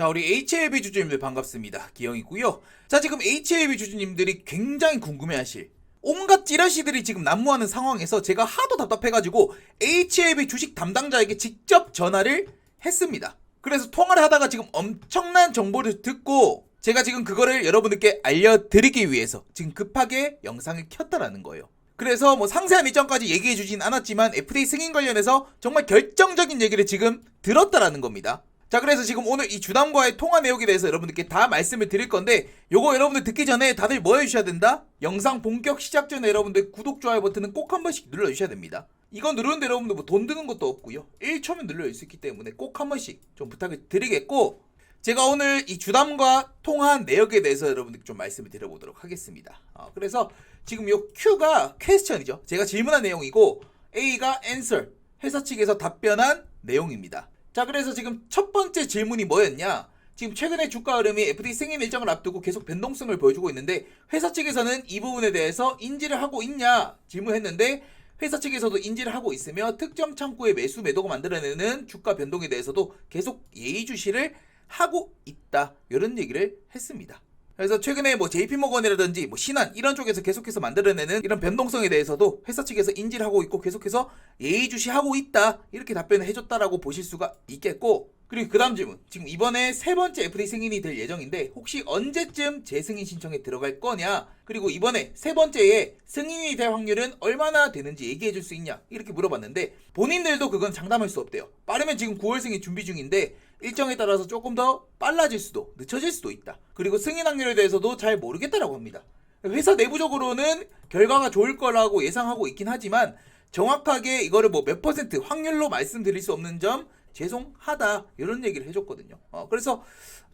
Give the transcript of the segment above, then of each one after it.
자, 우리 HLB 주주님들 반갑습니다. 기영이고요. 자, 지금 HLB 주주님들이 굉장히 궁금해하실 온갖 찌라시들이 지금 난무하는 상황에서 제가 하도 답답해가지고 HLB 주식 담당자에게 직접 전화를 했습니다. 그래서 통화를 하다가 지금 엄청난 정보를 듣고 제가 지금 그거를 여러분들께 알려드리기 위해서 지금 급하게 영상을 켰다라는 거예요. 그래서 뭐 상세한 일정까지 얘기해 주진 않았지만 FDA 승인 관련해서 정말 결정적인 얘기를 지금 들었다라는 겁니다. 자 그래서 지금 오늘 이 주담과의 통화 내용에 대해서 여러분들께 다 말씀을 드릴 건데 요거 여러분들 듣기 전에 다들 뭐 해주셔야 된다? 영상 본격 시작 전에 여러분들 구독, 좋아요 버튼은 꼭 한 번씩 눌러주셔야 됩니다. 이건 누르는데 여러분들 뭐 돈 드는 것도 없고요. 1초면 눌러줄 수 있기 때문에 꼭 한 번씩 좀 부탁을 드리겠고 제가 오늘 이 주담과 통화한 내역에 대해서 여러분들께 좀 말씀을 드려보도록 하겠습니다. 어, 그래서 지금 요 Q가 퀘스천이죠. 제가 질문한 내용이고 A가 answer, 회사 측에서 답변한 내용입니다. 자, 그래서 지금 첫 번째 질문이 뭐였냐? 지금 최근에 주가 흐름이 FD 승인 일정을 앞두고 계속 변동성을 보여주고 있는데 회사 측에서는 이 부분에 대해서 인지를 하고 있냐 질문했는데 회사 측에서도 인지를 하고 있으며 특정 창구의 매수 매도가 만들어내는 주가 변동에 대해서도 계속 예의주시를 하고 있다 이런 얘기를 했습니다. 그래서 최근에 뭐 JP모건이라든지 뭐 신한 이런 쪽에서 계속해서 만들어내는 이런 변동성에 대해서도 회사 측에서 인지를 하고 있고 계속해서 예의주시하고 있다. 이렇게 답변을 해줬다라고 보실 수가 있겠고 그리고 그 다음 질문. 지금 이번에 세 번째 FDA 승인이 될 예정인데 혹시 언제쯤 재승인 신청에 들어갈 거냐? 그리고 이번에 세 번째에 승인이 될 확률은 얼마나 되는지 얘기해 줄 수 있냐? 이렇게 물어봤는데 본인들도 그건 장담할 수 없대요. 빠르면 지금 9월 승인 준비 중인데 일정에 따라서 조금 더 빨라질 수도 늦춰질 수도 있다 그리고 승인 확률에 대해서도 잘 모르겠다라고 합니다 회사 내부적으로는 결과가 좋을 거라고 예상하고 있긴 하지만 정확하게 이거를 뭐 몇 퍼센트 확률로 말씀드릴 수 없는 점 죄송하다 이런 얘기를 해줬거든요. 어, 그래서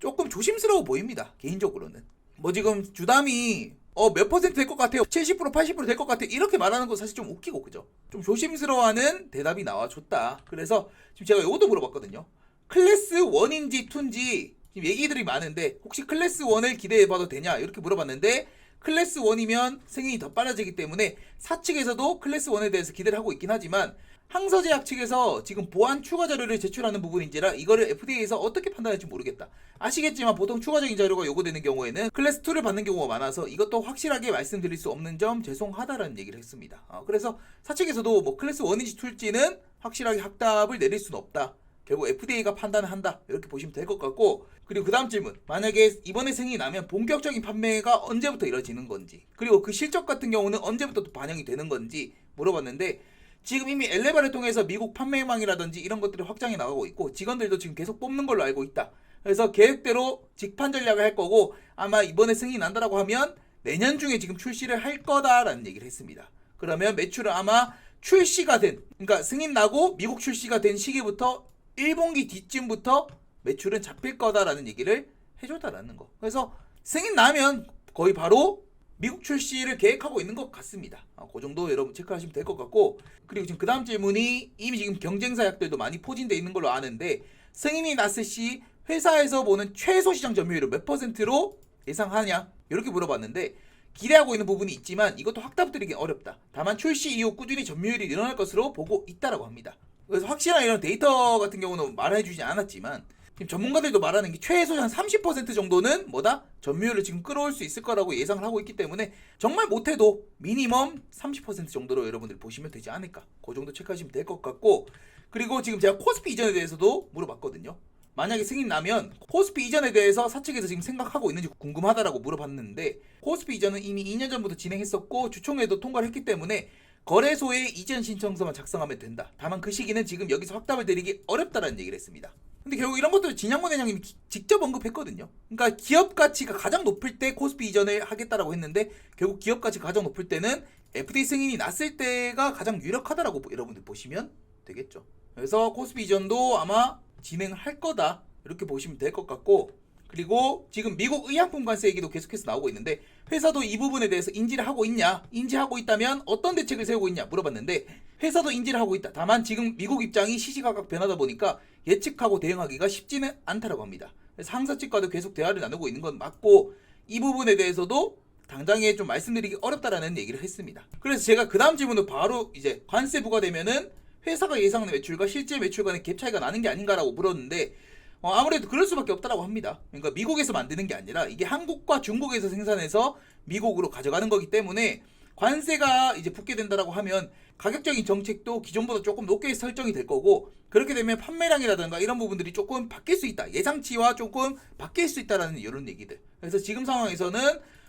조금 조심스러워 보입니다. 개인적으로는 뭐 지금 주담이 어 몇 퍼센트 될 것 같아요. 70% 80%될 것 같아. 이렇게 말하는 거 사실 좀 웃기고 그죠? 좀 조심스러워하는 대답이 나와줬다. 그래서 지금 제가 이것도 물어봤거든요. 클래스 1인지 2인지 지금 얘기들이 많은데 혹시 클래스 1을 기대해봐도 되냐 이렇게 물어봤는데 클래스 1이면 승인이 더 빨라지기 때문에 사측에서도 클래스 1에 대해서 기대를 하고 있긴 하지만 항서제약 측에서 지금 보안 추가 자료를 제출하는 부분인지라 이거를 FDA에서 어떻게 판단할지 모르겠다. 아시겠지만 보통 추가적인 자료가 요구되는 경우에는 클래스 2를 받는 경우가 많아서 이것도 확실하게 말씀드릴 수 없는 점 죄송하다라는 얘기를 했습니다. 어, 그래서 사측에서도 뭐 클래스 1인지 2인지는 확실하게 확답을 내릴 수는 없다. 결국 FDA가 판단을 한다. 이렇게 보시면 될 것 같고 그리고 그 다음 질문 만약에 이번에 승인이 나면 본격적인 판매가 언제부터 이뤄지는 건지 그리고 그 실적 같은 경우는 언제부터 또 반영이 되는 건지 물어봤는데 지금 이미 엘레바를 통해서 미국 판매망이라든지 이런 것들이 확장이 나가고 있고 직원들도 지금 계속 뽑는 걸로 알고 있다. 그래서 계획대로 직판 전략을 할 거고 아마 이번에 승인이 난다라고 하면 내년 중에 지금 출시를 할 거다라는 얘기를 했습니다. 그러면 매출은 아마 출시가 된 그러니까 승인 나고 미국 출시가 된 시기부터 1분기 뒤쯤부터 매출은 잡힐 거다라는 얘기를 해줬다라는 거. 그래서 승인 나면 거의 바로 미국 출시를 계획하고 있는 것 같습니다. 아, 그 정도 여러분 체크하시면 될 것 같고 그리고 지금 그 다음 질문이 이미 지금 경쟁사 약들도 많이 포진돼 있는 걸로 아는데 승인이 났을 시 회사에서 보는 최소 시장 점유율을 몇 퍼센트로 예상하냐 이렇게 물어봤는데 기대하고 있는 부분이 있지만 이것도 확답드리기 어렵다. 다만 출시 이후 꾸준히 점유율이 늘어날 것으로 보고 있다라고 합니다. 그래서 확실한 이런 데이터 같은 경우는 말해주지 않았지만 지금 전문가들도 말하는 게 최소 한 30% 정도는 뭐다? 점유율을 지금 끌어올 수 있을 거라고 예상을 하고 있기 때문에 정말 못해도 미니멈 30% 정도로 여러분들 보시면 되지 않을까? 그 정도 체크하시면 될 것 같고 그리고 지금 제가 코스피 이전에 대해서도 물어봤거든요. 만약에 승인 나면 코스피 이전에 대해서 사측에서 지금 생각하고 있는지 궁금하다라고 물어봤는데 코스피 이전은 이미 2년 전부터 진행했었고 주총회도 통과를 했기 때문에 거래소에 이전 신청서만 작성하면 된다. 다만 그 시기는 지금 여기서 확답을 드리기 어렵다라는 얘기를 했습니다. 근데 결국 이런 것도 진양권 회장님이 기- 직접 언급했거든요. 그러니까 기업 가치가 가장 높을 때 코스피 이전을 하겠다라고 했는데 결국 기업 가치가 가장 높을 때는 FDA 승인이 났을 때가 가장 유력하다라고 보- 여러분들 보시면 되겠죠. 그래서 코스피 이전도 아마 진행을 할 거다 이렇게 보시면 될 것 같고 그리고 지금 미국 의약품 관세 얘기도 계속해서 나오고 있는데 회사도 이 부분에 대해서 인지를 하고 있냐? 인지하고 있다면 어떤 대책을 세우고 있냐? 물어봤는데 회사도 인지를 하고 있다. 다만 지금 미국 입장이 시시각각 변하다 보니까 예측하고 대응하기가 쉽지는 않다라고 합니다. 그래서 상사 측과도 계속 대화를 나누고 있는 건 맞고 이 부분에 대해서도 당장에 좀 말씀드리기 어렵다라는 얘기를 했습니다. 그래서 제가 그 다음 질문을 바로 이제 관세 부과되면은 회사가 예상하는 매출과 실제 매출 간의 갭 차이가 나는 게 아닌가라고 물었는데 어, 아무래도 그럴 수밖에 없다라고 합니다. 그러니까 미국에서 만드는 게 아니라 이게 한국과 중국에서 생산해서 미국으로 가져가는 거기 때문에 관세가 이제 붙게 된다라고 하면 가격적인 정책도 기존보다 조금 높게 설정이 될 거고 그렇게 되면 판매량이라든가 이런 부분들이 조금 바뀔 수 있다. 예상치와 조금 바뀔 수 있다라는 이런 얘기들. 그래서 지금 상황에서는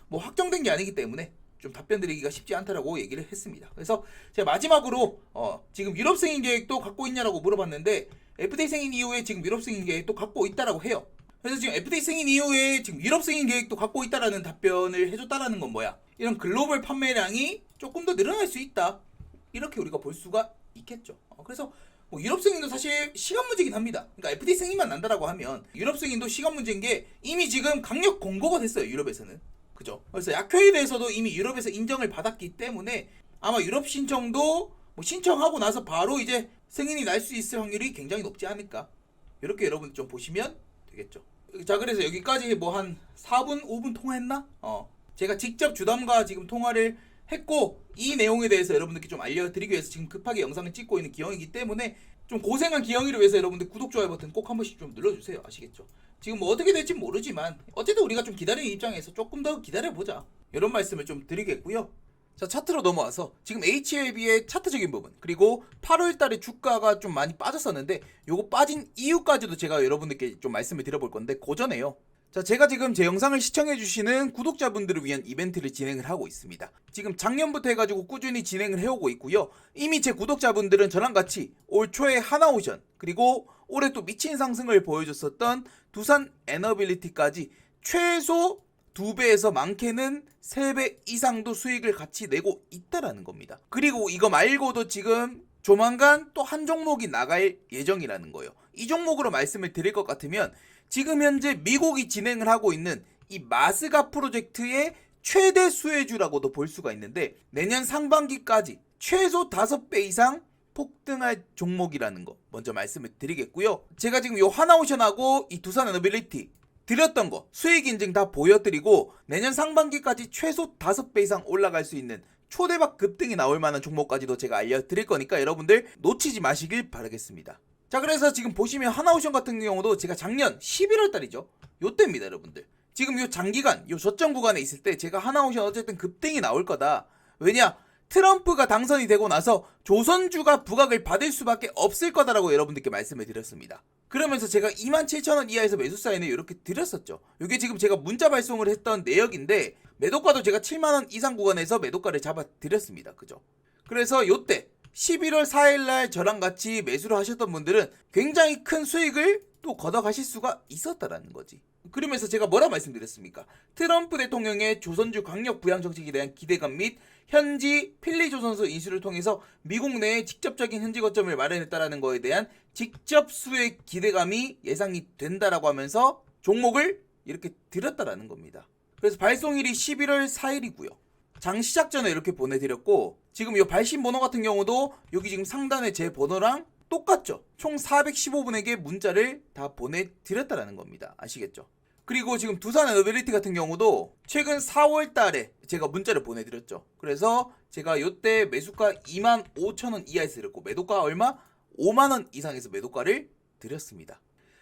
뭐 확정된 게 아니기 때문에 좀 답변 드리기가 쉽지 않다라고 얘기를 했습니다. 그래서 제가 마지막으로 어, 지금 유럽 승인 계획도 갖고 있냐라고 물어봤는데 FDA 승인 이후에 지금 유럽 승인 계획도 갖고 있다라고 해요. 그래서 지금 FDA 승인 이후에 지금 유럽 승인 계획도 갖고 있다라는 답변을 해줬다라는 건 뭐야? 이런 글로벌 판매량이 조금 더 늘어날 수 있다. 이렇게 우리가 볼 수가 있겠죠. 어, 그래서 뭐 유럽 승인도 사실 시간 문제긴 합니다. 그러니까 FDA 승인만 난다라고 하면 유럽 승인도 시간 문제인 게 이미 지금 강력 공고가 됐어요. 유럽에서는. 그죠? 그래서 약효에 대해서도 이미 유럽에서 인정을 받았기 때문에 아마 유럽 신청도 뭐 신청하고 나서 바로 이제 승인이 날 수 있을 확률이 굉장히 높지 않을까. 이렇게 여러분 좀 보시면 되겠죠. 자, 그래서 여기까지 뭐 한 4분, 5분 통화했나? 어. 제가 직접 주담과 지금 통화를 했고 이 내용에 대해서 여러분들께 좀 알려드리기 위해서 지금 급하게 영상을 찍고 있는 기영이기 때문에 좀 고생한 기영이를 위해서 여러분들 구독 좋아요 버튼 꼭 한 번씩 좀 눌러주세요. 아시겠죠? 지금 뭐 어떻게 될지 모르지만 어쨌든 우리가 좀 기다리는 입장에서 조금 더 기다려보자. 이런 말씀을 좀 드리겠고요. 자 차트로 넘어와서 지금 HLB의 차트적인 부분 그리고 8월달에 주가가 좀 많이 빠졌었는데 요거 빠진 이유까지도 제가 여러분들께 좀 말씀을 드려볼 건데 고전해요 자, 제가 지금 제 영상을 시청해주시는 구독자분들을 위한 이벤트를 진행을 하고 있습니다. 지금 작년부터 해가지고 꾸준히 진행을 해오고 있고요. 이미 제 구독자분들은 저랑 같이 올 초에 하나오션, 그리고 올해 또 미친 상승을 보여줬었던 두산 에너빌리티까지 최소 2배에서 많게는 3배 이상도 수익을 같이 내고 있다라는 겁니다. 그리고 이거 말고도 지금 조만간 또 한 종목이 나갈 예정이라는 거예요. 이 종목으로 말씀을 드릴 것 같으면 지금 현재 미국이 진행을 하고 있는 이 마스가 프로젝트의 최대 수혜주라고도 볼 수가 있는데 내년 상반기까지 최소 5배 이상 폭등할 종목이라는 거 먼저 말씀을 드리겠고요. 제가 지금 요 하나오션하고 이 두산 에너빌리티 드렸던 거 수익 인증 다 보여드리고 내년 상반기까지 최소 5배 이상 올라갈 수 있는 초대박 급등이 나올 만한 종목까지도 제가 알려드릴 거니까 여러분들 놓치지 마시길 바라겠습니다. 자 그래서 지금 보시면 하나오션 같은 경우도 제가 작년 11월 달이죠. 요때입니다 여러분들. 지금 요 장기간 요 저점 구간에 있을 때 제가 하나오션 어쨌든 급등이 나올 거다. 왜냐? 트럼프가 당선이 되고 나서 조선주가 부각을 받을 수밖에 없을 거다라고 여러분들께 말씀을 드렸습니다. 그러면서 제가 27,000원 이하에서 매수 사인을 이렇게 드렸었죠. 이게 지금 제가 문자 발송을 했던 내역인데 매도가도 제가 7만원 이상 구간에서 매도가를 잡아 드렸습니다. 그죠? 그래서 요때 11월 4일날 저랑 같이 매수를 하셨던 분들은 굉장히 큰 수익을 또 걷어가실 수가 있었다라는 거지. 그러면서 제가 뭐라 말씀드렸습니까? 트럼프 대통령의 조선주 강력 부양 정책에 대한 기대감 및 현지 필리 조선소 인수를 통해서 미국 내에 직접적인 현지 거점을 마련했다라는 거에 대한 직접 수의 기대감이 예상이 된다라고 하면서 종목을 이렇게 드렸다라는 겁니다. 그래서 발송일이 11월 4일이고요. 장 시작 전에 이렇게 보내드렸고 지금 이 발신 번호 같은 경우도 여기 지금 상단에 제 번호랑 똑같죠. 총 415분에게 문자를 다 보내드렸다라는 겁니다. 아시겠죠? 그리고 지금 두산 에너빌리티 같은 경우도 최근 4월 달에 제가 문자를 보내드렸죠. 그래서 제가 요때 매수가 2만 5천 원 이하에서 드렸고 매도가 얼마? 5만 원 이상에서 매도가를 드렸습니다.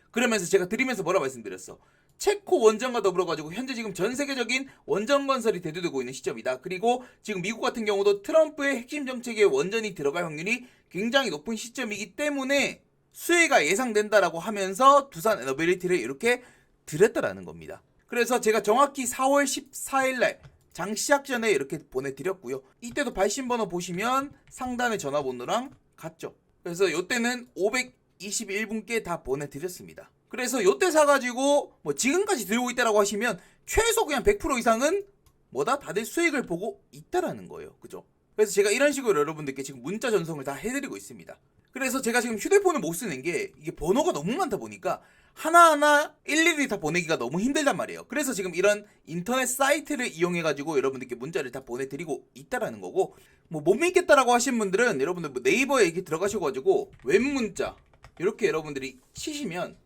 그러면서 제가 드리면서 뭐라 말씀드렸어? 체코 원전과 더불어 가지고 현재 지금 전 세계적인 원전 건설이 대두되고 있는 시점이다. 그리고 지금 미국 같은 경우도 트럼프의 핵심 정책에 원전이 들어갈 확률이 굉장히 높은 시점이기 때문에 수혜가 예상된다라고 하면서 두산 에너빌리티를 이렇게 드렸다라는 겁니다. 그래서 제가 정확히 4월 14일 날 장 시작 전에 이렇게 보내드렸고요. 이때도 발신 번호 보시면 상단에 전화번호랑 같죠. 그래서 요때는 521분께 다 보내드렸습니다. 그래서 요때 사가지고 뭐 지금까지 들고 있다라고 하시면 최소 그냥 100% 이상은 뭐다 다들 수익을 보고 있다라는 거예요. 그죠? 그래서 제가 이런 식으로 여러분들께 지금 문자 전송을 다 해드리고 있습니다. 그래서 제가 지금 휴대폰을 못 쓰는 게 이게 번호가 너무 많다 보니까 하나하나 일일이 다 보내기가 너무 힘들단 말이에요. 그래서 지금 이런 인터넷 사이트를 이용해가지고 여러분들께 문자를 다 보내드리고 있다라는 거고 뭐 못 믿겠다라고 하신 분들은 여러분들 뭐 네이버에 이렇게 들어가셔가지고 웹 문자 이렇게 여러분들이 치시면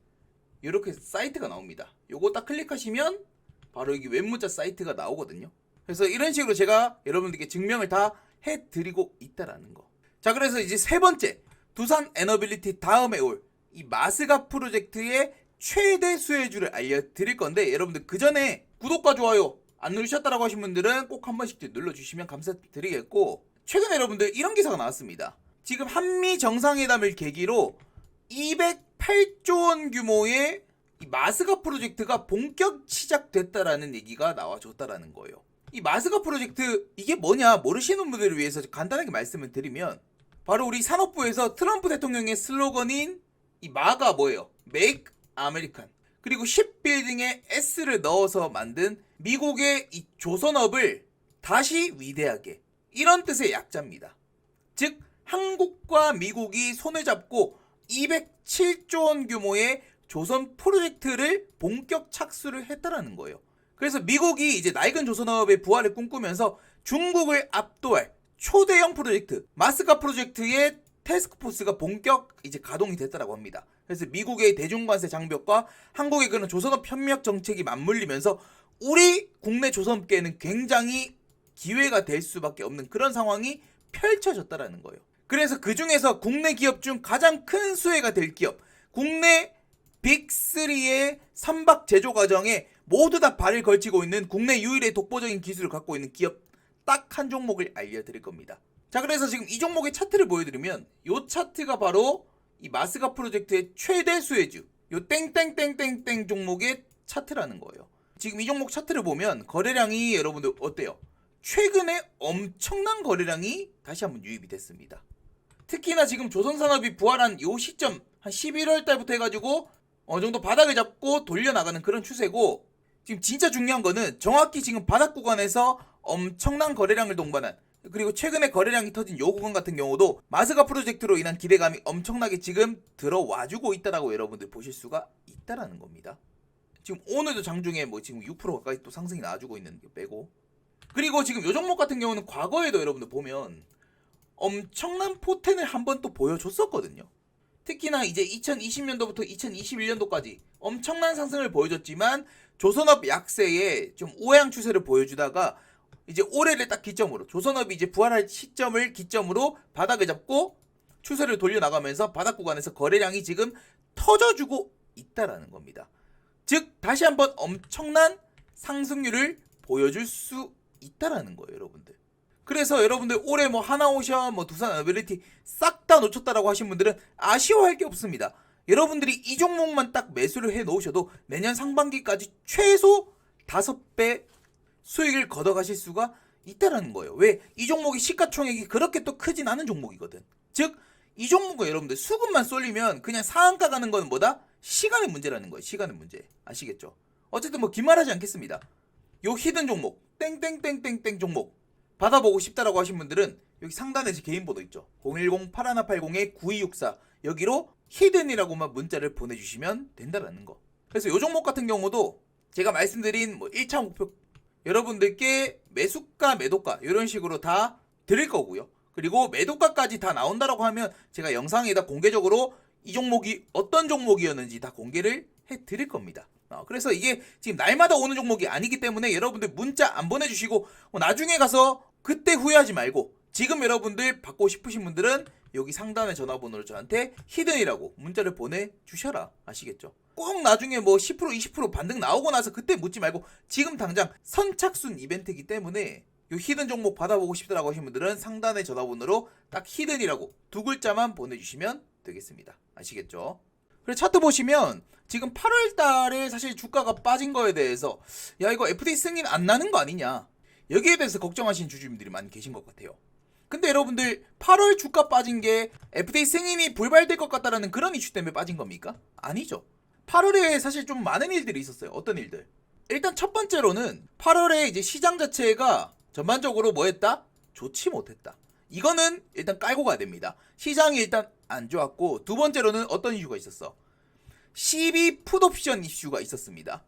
이렇게 사이트가 나옵니다. 요거 딱 클릭하시면 바로 여기 웹문자 사이트가 나오거든요. 그래서 이런 식으로 제가 여러분들께 증명을 다 해드리고 있다라는 거. 자, 그래서 이제 세 번째 두산 에너빌리티 다음에 올 이 마스가 프로젝트의 최대 수혜주를 알려드릴 건데 여러분들 그 전에 구독과 좋아요 안 누르셨다라고 하신 분들은 꼭 한 번씩 눌러주시면 감사드리겠고 최근에 여러분들 이런 기사가 나왔습니다. 지금 한미 정상회담을 계기로 208조 원 규모의 이 마스가 프로젝트가 본격 시작됐다라는 얘기가 나와줬다라는 거예요. 이 마스가 프로젝트 이게 뭐냐 모르시는 분들을 위해서 간단하게 말씀을 드리면 바로 우리 산업부에서 트럼프 대통령의 슬로건인 이 마가 뭐예요? Make American 그리고 쉽빌딩에 S를 넣어서 만든 미국의 이 조선업을 다시 위대하게 이런 뜻의 약자입니다. 즉 한국과 미국이 손을 잡고 207조 원 규모의 조선 프로젝트를 본격 착수를 했다라는 거예요. 그래서 미국이 이제 낡은 조선업의 부활을 꿈꾸면서 중국을 압도할 초대형 프로젝트 마스카 프로젝트의 테스크포스가 본격 이제 가동이 됐다라고 합니다. 그래서 미국의 대중관세 장벽과 한국의 그런 조선업 협력 정책이 맞물리면서 우리 국내 조선업계는 굉장히 기회가 될 수밖에 없는 그런 상황이 펼쳐졌다라는 거예요. 그래서 그 중에서 국내 기업 중 가장 큰 수혜가 될 기업, 국내 빅3의 선박 제조 과정에 모두 다 발을 걸치고 있는 국내 유일의 독보적인 기술을 갖고 있는 기업 딱 한 종목을 알려드릴 겁니다. 자, 그래서 지금 이 종목의 차트를 보여드리면 이 차트가 바로 이 마스가 프로젝트의 최대 수혜주, 요 땡땡땡땡땡 종목의 차트라는 거예요. 지금 이 종목 차트를 보면 거래량이 여러분들 어때요? 최근에 엄청난 거래량이 다시 한번 유입이 됐습니다. 특히나 지금 조선산업이 부활한 요 시점 한 11월 달부터 해가지고 어느 정도 바닥을 잡고 돌려나가는 그런 추세고 지금 진짜 중요한 거는 정확히 지금 바닥 구간에서 엄청난 거래량을 동반한 그리고 최근에 거래량이 터진 요 구간 같은 경우도 마스가 프로젝트로 인한 기대감이 엄청나게 지금 들어와주고 있다라고 여러분들 보실 수가 있다라는 겁니다. 지금 오늘도 장중에 뭐 지금 6% 가까이 또 상승이 나와주고 있는 게 빼고 그리고 지금 요 종목 같은 경우는 과거에도 여러분들 보면 엄청난 포텐을 한 번 또 보여줬었거든요. 특히나 이제 2020년도부터 2021년도까지 엄청난 상승을 보여줬지만 조선업 약세에 좀 우양 추세를 보여주다가 이제 올해를 딱 기점으로 조선업이 이제 부활할 시점을 기점으로 바닥을 잡고 추세를 돌려나가면서 바닥 구간에서 거래량이 지금 터져주고 있다라는 겁니다. 즉 다시 한번 엄청난 상승률을 보여줄 수 있다라는 거예요, 여러분들. 그래서 여러분들 올해 뭐 하나오션, 뭐 두산 어빌리티 싹 다 놓쳤다라고 하신 분들은 아쉬워할 게 없습니다. 여러분들이 이 종목만 딱 매수를 해 놓으셔도 내년 상반기까지 최소 5배 수익을 걷어가실 수가 있다라는 거예요. 왜? 이 종목이 시가총액이 그렇게 또 크진 않은 종목이거든. 즉, 이 종목은 여러분들 수급만 쏠리면 그냥 상한가 가는 건 뭐다? 시간의 문제라는 거예요. 시간의 문제. 아시겠죠? 어쨌든 뭐 긴말하지 않겠습니다. 요 히든 종목, 땡땡땡땡땡 종목 받아보고 싶다라고 하신 분들은 여기 상단에 제 개인 번호 있죠. 010-8180-9264 여기로 히든이라고만 문자를 보내주시면 된다라는 거. 그래서 요 종목 같은 경우도 제가 말씀드린 뭐 1차 목표 여러분들께 매수가 매도가 이런 식으로 다 드릴 거고요. 그리고 매도가까지 다 나온다라고 하면 제가 영상에다 공개적으로 이 종목이 어떤 종목이었는지 다 공개를 해 드릴 겁니다. 어, 그래서 이게 지금 날마다 오는 종목이 아니기 때문에 여러분들 문자 안 보내주시고 뭐 나중에 가서 그때 후회하지 말고 지금 여러분들 받고 싶으신 분들은 여기 상단의 전화번호를 저한테 히든이라고 문자를 보내주셔라 아시겠죠? 꼭 나중에 뭐 10% 20% 반등 나오고 나서 그때 묻지 말고 지금 당장 선착순 이벤트이기 때문에 요 히든 종목 받아보고 싶다라고 하신 분들은 상단의 전화번호로 딱 히든이라고 두 글자만 보내주시면 되겠습니다 아시겠죠? 그리고 차트 보시면 지금 8월 달에 사실 주가가 빠진 거에 대해서 야 이거 FD 승인 안 나는 거 아니냐 여기에 대해서 걱정하시는 주주님들이 많이 계신 것 같아요. 근데 여러분들 8월 주가 빠진 게 FTA 승인이 불발될 것 같다라는 그런 이슈 때문에 빠진 겁니까? 아니죠. 8월에 사실 좀 많은 일들이 있었어요. 어떤 일들? 일단 첫 번째로는 8월에 이제 시장 자체가 전반적으로 뭐 했다? 좋지 못했다. 이거는 일단 깔고 가야 됩니다. 시장이 일단 안 좋았고 두 번째로는 어떤 이슈가 있었어? 12 풋옵션 이슈가 있었습니다.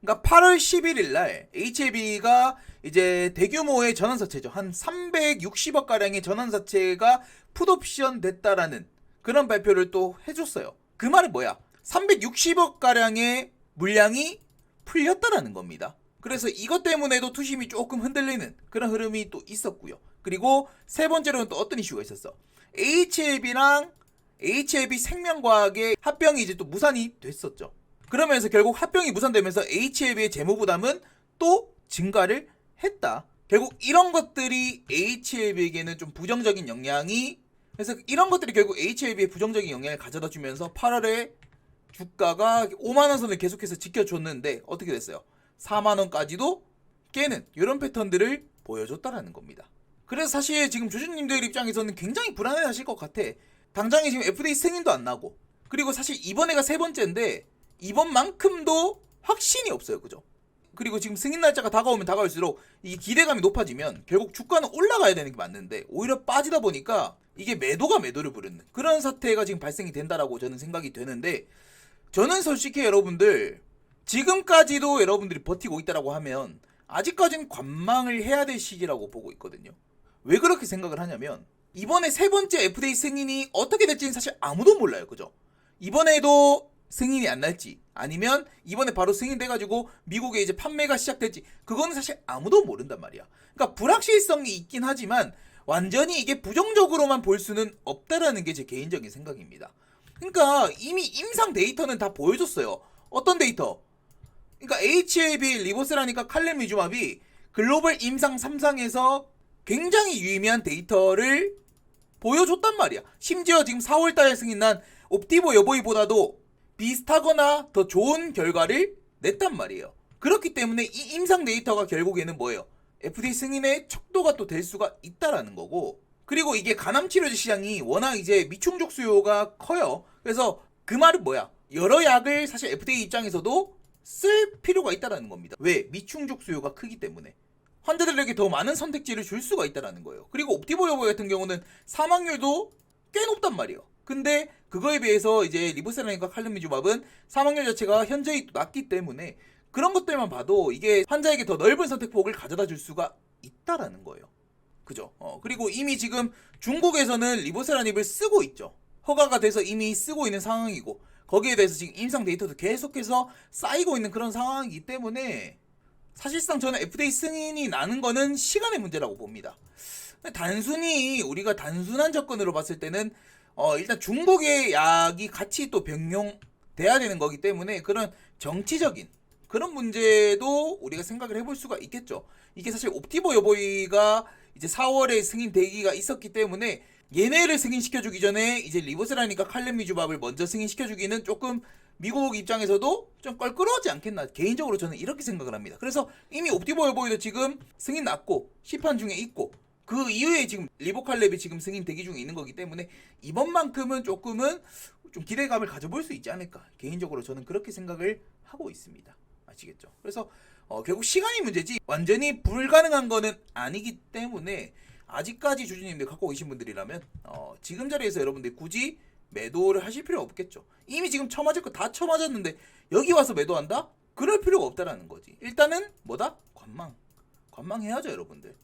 그러니까 8월 11일 날 HLB가 이제 대규모의 전환사채죠. 한 360억 가량의 전환사채가 풋옵션 됐다라는 그런 발표를 또 해줬어요. 그 말은 뭐야? 360억 가량의 물량이 풀렸다라는 겁니다. 그래서 이것 때문에도 투심이 조금 흔들리는 그런 흐름이 또 있었고요. 그리고 세 번째로는 또 어떤 이슈가 있었어? HLB랑 HLB 생명과학의 합병이 이제 또 무산이 됐었죠. 그러면서 결국 합병이 무산되면서 HLB의 재무 부담은 또 증가를 했다. 결국 이런 것들이 HLB에게는 좀 부정적인 영향이 그래서 이런 것들이 결국 HLB에 부정적인 영향을 가져다 주면서 8월에 주가가 5만 원 선을 계속해서 지켜줬는데 어떻게 됐어요? 4만 원까지도 깨는 이런 패턴들을 보여줬다라는 겁니다. 그래서 사실 지금 주주님들 입장에서는 굉장히 불안해하실 것 같아. 당장에 지금 FDA 승인도 안 나고 그리고 사실 이번에가 세 번째인데 이번만큼도 확신이 없어요, 그죠? 그리고 지금 승인 날짜가 다가오면 다가올수록 이 기대감이 높아지면 결국 주가는 올라가야 되는 게 맞는데 오히려 빠지다 보니까 이게 매도가 매도를 부르는 그런 사태가 지금 발생이 된다라고 저는 생각이 되는데 저는 솔직히 여러분들 지금까지도 여러분들이 버티고 있다라고 하면 아직까지는 관망을 해야 될 시기라고 보고 있거든요. 왜 그렇게 생각을 하냐면 이번에 세 번째 FDA 승인이 어떻게 될지는 사실 아무도 몰라요. 그죠? 이번에도 승인이 안 날지 아니면 이번에 바로 승인돼 가지고 미국에 이제 판매가 시작될지 그거는 사실 아무도 모른단 말이야. 그러니까 불확실성이 있긴 하지만 완전히 이게 부정적으로만 볼 수는 없다라는 게 제 개인적인 생각입니다. 그러니까 이미 임상 데이터는 다 보여줬어요. 어떤 데이터? 그러니까 HLB 리보스라니까 칼렘미주맙이 글로벌 임상 3상에서 굉장히 유의미한 데이터를 보여줬단 말이야. 심지어 지금 4월달에 승인난 옵티보 여보이보다도 비슷하거나 더 좋은 결과를 냈단 말이에요. 그렇기 때문에 이 임상 데이터가 결국에는 뭐예요? FDA 승인의 척도가 또 될 수가 있다라는 거고 그리고 이게 간암 치료제 시장이 워낙 이제 미충족 수요가 커요. 그래서 그 말은 뭐야? 여러 약을 사실 FDA 입장에서도 쓸 필요가 있다라는 겁니다. 왜? 미충족 수요가 크기 때문에. 환자들에게 더 많은 선택지를 줄 수가 있다라는 거예요. 그리고 옵티보 여보 같은 경우는 사망률도 꽤 높단 말이에요. 근데 그거에 비해서 이제 리보세라인과 칼륨미주밥은 사망률 자체가 현저히 낮기 때문에 그런 것들만 봐도 이게 환자에게 더 넓은 선택폭을 가져다 줄 수가 있다라는 거예요. 그죠? 어, 그리고 이미 지금 중국에서는 리보세라닙을 쓰고 있죠. 허가가 돼서 이미 쓰고 있는 상황이고 거기에 대해서 지금 임상 데이터도 계속해서 쌓이고 있는 그런 상황이기 때문에 사실상 저는 FDA 승인이 나는 거는 시간의 문제라고 봅니다. 단순히 우리가 단순한 접근으로 봤을 때는 어, 일단 중국의 약이 같이 또 병용돼야 되는 거기 때문에 그런 정치적인 그런 문제도 우리가 생각을 해볼 수가 있겠죠. 이게 사실 옵티보 여보이가 이제 4월에 승인 대기가 있었기 때문에 얘네를 승인시켜주기 전에 이제 리보스라니까 칼렘미주밥을 먼저 승인시켜주기는 조금 미국 입장에서도 좀 껄끄러워하지 않겠나 개인적으로 저는 이렇게 생각을 합니다. 그래서 이미 옵티보 여보이도 지금 승인 났고 시판 중에 있고 그 이후에 지금 리보칼렙이 지금 승인 대기 중에 있는 거기 때문에 이번만큼은 조금은 좀 기대감을 가져볼 수 있지 않을까 개인적으로 저는 그렇게 생각을 하고 있습니다. 아시겠죠? 그래서 어, 결국 시간이 문제지 완전히 불가능한 거는 아니기 때문에 아직까지 주주님들 갖고 계신 분들이라면 어, 지금 자리에서 여러분들 굳이 매도를 하실 필요 없겠죠. 이미 지금 처맞을 거다 처맞았는데 여기 와서 매도한다? 그럴 필요가 없다라는 거지. 일단은 뭐다? 관망. 관망해야죠, 여러분들.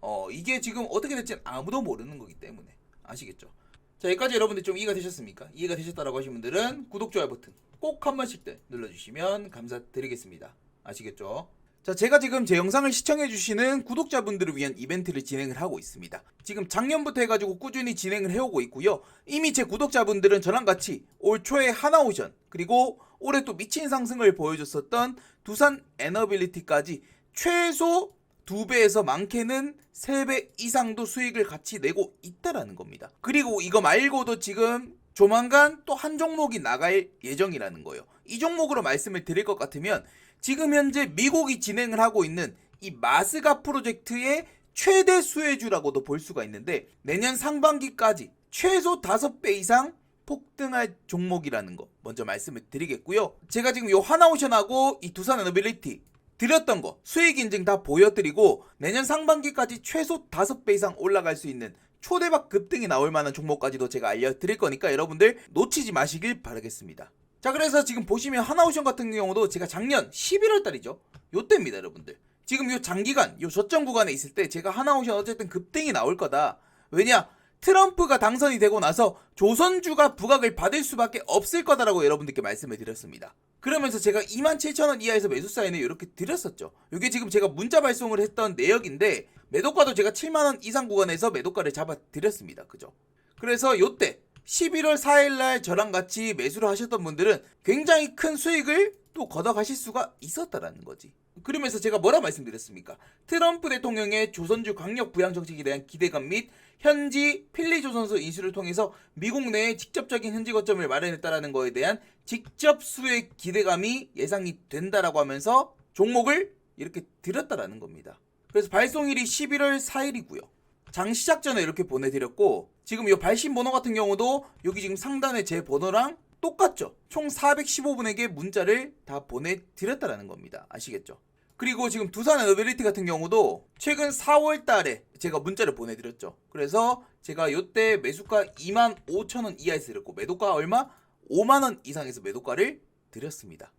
어, 이게 지금 어떻게 될지 아무도 모르는 거기 때문에 아시겠죠? 자, 여기까지 여러분들 좀 이해가 되셨습니까? 이해가 되셨다라고 하신 분들은 구독, 좋아요 버튼 꼭 한 번씩 들 눌러주시면 감사드리겠습니다. 아시겠죠? 자, 제가 지금 제 영상을 시청해주시는 구독자분들을 위한 이벤트를 진행을 하고 있습니다. 지금 작년부터 해가지고 꾸준히 진행을 해오고 있고요. 이미 제 구독자분들은 저랑 같이 올 초에 하나오션, 그리고 올해 또 미친 상승을 보여줬었던 두산 에너빌리티까지 최소 2배에서 많게는 3배 이상도 수익을 같이 내고 있다라는 겁니다. 그리고 이거 말고도 지금 조만간 또 한 종목이 나갈 예정이라는 거예요. 이 종목으로 말씀을 드릴 것 같으면 지금 현재 미국이 진행을 하고 있는 이 마스가 프로젝트의 최대 수혜주라고도 볼 수가 있는데 내년 상반기까지 최소 5배 이상 폭등할 종목이라는 거 먼저 말씀을 드리겠고요. 제가 지금 요 하나오션하고 이 두산 에너빌리티 드렸던 거 수익 인증 다 보여드리고 내년 상반기까지 최소 5배 이상 올라갈 수 있는 초대박 급등이 나올 만한 종목까지도 제가 알려드릴 거니까 여러분들 놓치지 마시길 바라겠습니다. 자 그래서 지금 보시면 하나오션 같은 경우도 제가 작년 11월 달이죠. 요때입니다 여러분들. 지금 요 장기간 요 저점 구간에 있을 때 제가 하나오션 어쨌든 급등이 나올 거다. 왜냐 트럼프가 당선이 되고 나서 조선주가 부각을 받을 수밖에 없을 거다라고 여러분들께 말씀을 드렸습니다. 그러면서 제가 27,000원 이하에서 매수 사인을 이렇게 드렸었죠. 이게 지금 제가 문자 발송을 했던 내역인데 매도가도 제가 7만원 이상 구간에서 매도가를 잡아 드렸습니다. 그죠? 그래서 요때 11월 4일날 저랑 같이 매수를 하셨던 분들은 굉장히 큰 수익을 또 걷어가실 수가 있었다라는 거지. 그러면서 제가 뭐라 말씀드렸습니까? 트럼프 대통령의 조선주 강력 부양 정책에 대한 기대감 및 현지 필리 조선소 인수를 통해서 미국 내에 직접적인 현지 거점을 마련했다라는 거에 대한 직접 수익 기대감이 예상이 된다라고 하면서 종목을 이렇게 드렸다라는 겁니다. 그래서 발송일이 11월 4일이고요. 장 시작 전에 이렇게 보내드렸고 지금 이 발신 번호 같은 경우도 여기 지금 상단에 제 번호랑 똑같죠. 총 415분에게 문자를 다 보내드렸다라는 겁니다. 아시겠죠? 그리고 지금 두산 에너빌리티 같은 경우도 최근 4월 달에 제가 문자를 보내드렸죠. 그래서 제가 요때 매수가 2만 5천 원 이하에서 드렸고 매도가 얼마? 5만 원 이상에서 매도가를 드렸습니다.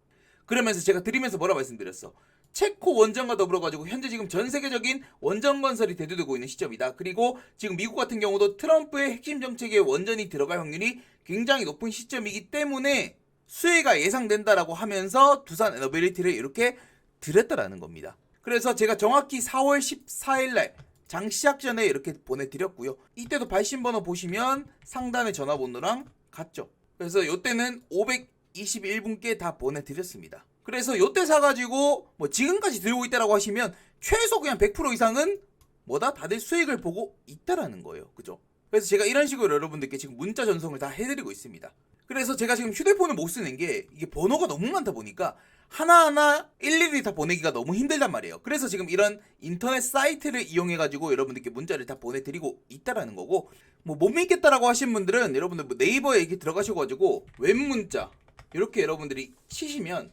그러면서 제가 드리면서 뭐라 말씀드렸어? 체코 원전과 더불어 가지고 현재 지금 전 세계적인 원전 건설이 대두되고 있는 시점이다. 그리고 지금 미국 같은 경우도 트럼프의 핵심 정책에 원전이 들어갈 확률이 굉장히 높은 시점이기 때문에 수혜가 예상된다라고 하면서 두산 에너빌리티를 이렇게 드렸다라는 겁니다. 그래서 제가 정확히 4월 14일 날 장 시작 전에 이렇게 보내드렸고요. 이때도 발신 번호 보시면 상단에 전화번호랑 같죠. 그래서 이때는 521분께 다 보내드렸습니다. 그래서 요때 사가지고 뭐 지금까지 들고 있다라고 하시면 최소 그냥 100% 이상은 뭐다 다들 수익을 보고 있다라는 거예요. 그죠? 그래서 제가 이런 식으로 여러분들께 지금 문자 전송을 다 해드리고 있습니다. 그래서 제가 지금 휴대폰을 못 쓰는 게 이게 번호가 너무 많다 보니까 하나하나 일일이 다 보내기가 너무 힘들단 말이에요. 그래서 지금 이런 인터넷 사이트를 이용해가지고 여러분들께 문자를 다 보내드리고 있다라는 거고 뭐 못 믿겠다라고 하신 분들은 여러분들 뭐 네이버에 이렇게 들어가셔가지고 웹 문자 이렇게 여러분들이 치시면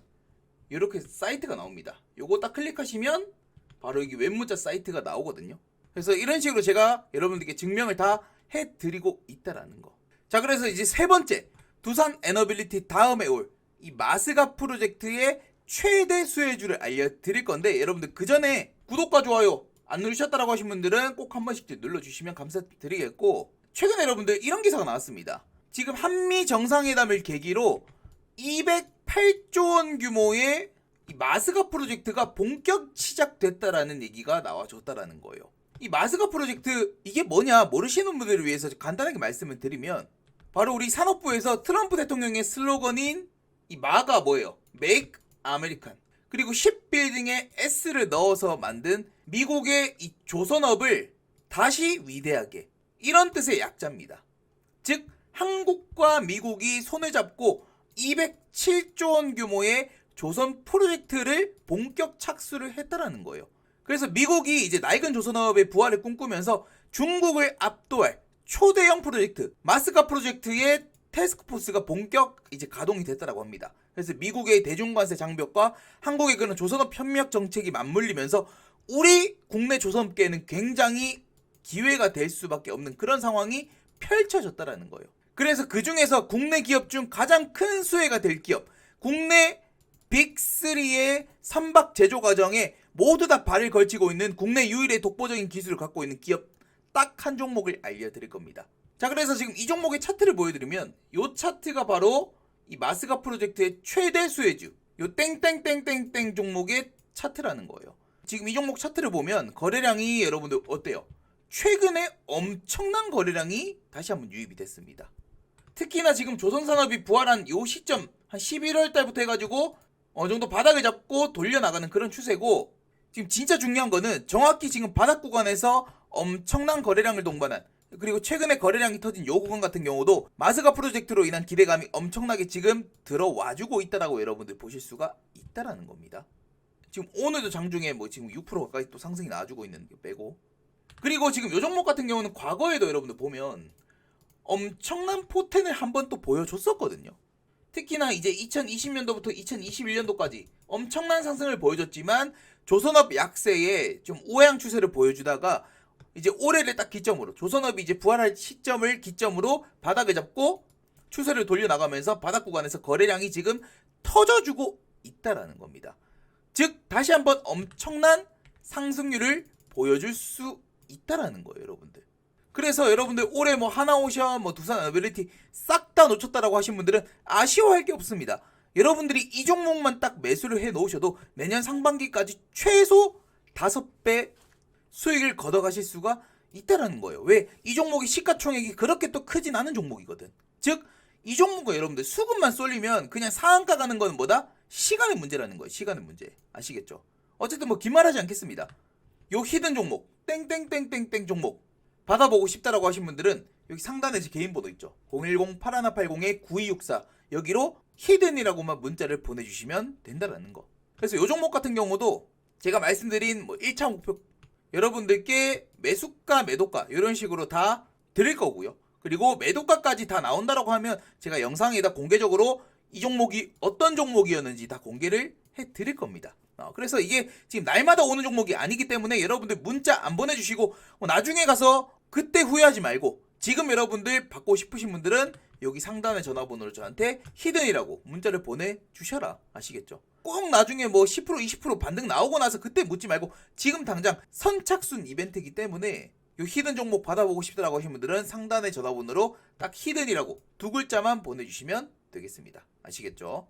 이렇게 사이트가 나옵니다. 요거 딱 클릭하시면 바로 여기 웹문자 사이트가 나오거든요. 그래서 이런 식으로 제가 여러분들께 증명을 다 해드리고 있다라는 거. 자, 그래서 이제 세 번째 두산 에너빌리티 다음에 올 이 마스가 프로젝트의 최대 수혜주를 알려드릴 건데 여러분들 그 전에 구독과 좋아요 안 누르셨다라고 하신 분들은 꼭 한 번씩 눌러주시면 감사드리겠고 최근에 여러분들 이런 기사가 나왔습니다. 지금 한미 정상회담을 계기로 208조 원 규모의 이 마스가 프로젝트가 본격 시작됐다라는 얘기가 나와줬다라는 거예요. 이 마스가 프로젝트 이게 뭐냐 모르시는 분들을 위해서 간단하게 말씀을 드리면 바로 우리 산업부에서 트럼프 대통령의 슬로건인 이 마가 뭐예요? Make American 그리고 쉽빌딩에 S를 넣어서 만든 미국의 이 조선업을 다시 위대하게 이런 뜻의 약자입니다. 즉 한국과 미국이 손을 잡고 207조 원 규모의 조선 프로젝트를 본격 착수를 했다라는 거예요. 그래서 미국이 이제 낡은 조선업의 부활을 꿈꾸면서 중국을 압도할 초대형 프로젝트 마스카 프로젝트의 테스크포스가 본격 이제 가동이 됐다라고 합니다. 그래서 미국의 대중관세 장벽과 한국의 그런 조선업 협력 정책이 맞물리면서 우리 국내 조선업계에는 굉장히 기회가 될 수밖에 없는 그런 상황이 펼쳐졌다라는 거예요. 그래서 그 중에서 국내 기업 중 가장 큰 수혜가 될 기업, 국내 빅3의 선박 제조 과정에 모두 다 발을 걸치고 있는 국내 유일의 독보적인 기술을 갖고 있는 기업 딱 한 종목을 알려드릴 겁니다. 자, 그래서 지금 이 종목의 차트를 보여드리면 이 차트가 바로 이 마스가 프로젝트의 최대 수혜주, 요 땡땡땡땡땡 종목의 차트라는 거예요. 지금 이 종목 차트를 보면 거래량이 여러분들 어때요? 최근에 엄청난 거래량이 다시 한번 유입이 됐습니다. 특히나 지금 조선산업이 부활한 요 시점 한 11월 달부터 해가지고 어느 정도 바닥을 잡고 돌려나가는 그런 추세고 지금 진짜 중요한 거는 정확히 지금 바닥 구간에서 엄청난 거래량을 동반한 그리고 최근에 거래량이 터진 요 구간 같은 경우도 마스가 프로젝트로 인한 기대감이 엄청나게 지금 들어와주고 있다라고 여러분들 보실 수가 있다라는 겁니다. 지금 오늘도 장중에 뭐 지금 6% 가까이 또 상승이 나와주고 있는 게 빼고 그리고 지금 요 종목 같은 경우는 과거에도 여러분들 보면 엄청난 포텐을 한 번 또 보여줬었거든요. 특히나 이제 2020년도부터 2021년도까지 엄청난 상승을 보여줬지만 조선업 약세에 좀 우양 추세를 보여주다가 이제 올해를 딱 기점으로 조선업이 이제 부활할 시점을 기점으로 바닥을 잡고 추세를 돌려나가면서 바닥 구간에서 거래량이 지금 터져주고 있다라는 겁니다. 즉 다시 한번 엄청난 상승률을 보여줄 수 있다라는 거예요, 여러분들. 그래서 여러분들 올해 뭐 하나오션, 뭐 두산 에너빌리티 싹 다 놓쳤다라고 하신 분들은 아쉬워할 게 없습니다. 여러분들이 이 종목만 딱 매수를 해 놓으셔도 내년 상반기까지 최소 5배 수익을 걷어가실 수가 있다라는 거예요. 왜? 이 종목이 시가총액이 그렇게 또 크진 않은 종목이거든. 즉, 이 종목은 여러분들 수급만 쏠리면 그냥 상한가 가는 건 뭐다? 시간의 문제라는 거예요. 시간의 문제. 아시겠죠? 어쨌든 뭐 긴말하지 않겠습니다. 요 히든 종목, 땡땡땡땡땡 종목 받아보고 싶다라고 하신 분들은 여기 상단에 제 개인 번호 있죠. 010-8180-9264 여기로 히든이라고만 문자를 보내주시면 된다라는 거. 그래서 요 종목 같은 경우도 제가 말씀드린 뭐 1차 목표 여러분들께 매수가, 매도가 이런 식으로 다 드릴 거고요. 그리고 매도가까지 다 나온다라고 하면 제가 영상에다 공개적으로 이 종목이 어떤 종목이었는지 다 공개를 해 드릴 겁니다. 어, 그래서 이게 지금 날마다 오는 종목이 아니기 때문에 여러분들 문자 안 보내주시고 어, 나중에 가서 그때 후회하지 말고 지금 여러분들 받고 싶으신 분들은 여기 상단의 전화번호를 저한테 히든이라고 문자를 보내주셔라 아시겠죠? 꼭 나중에 뭐 10% 20% 반등 나오고 나서 그때 묻지 말고 지금 당장 선착순 이벤트이기 때문에 요 히든 종목 받아보고 싶다라고 하신 분들은 상단의 전화번호로 딱 히든이라고 두 글자만 보내주시면 되겠습니다. 아시겠죠?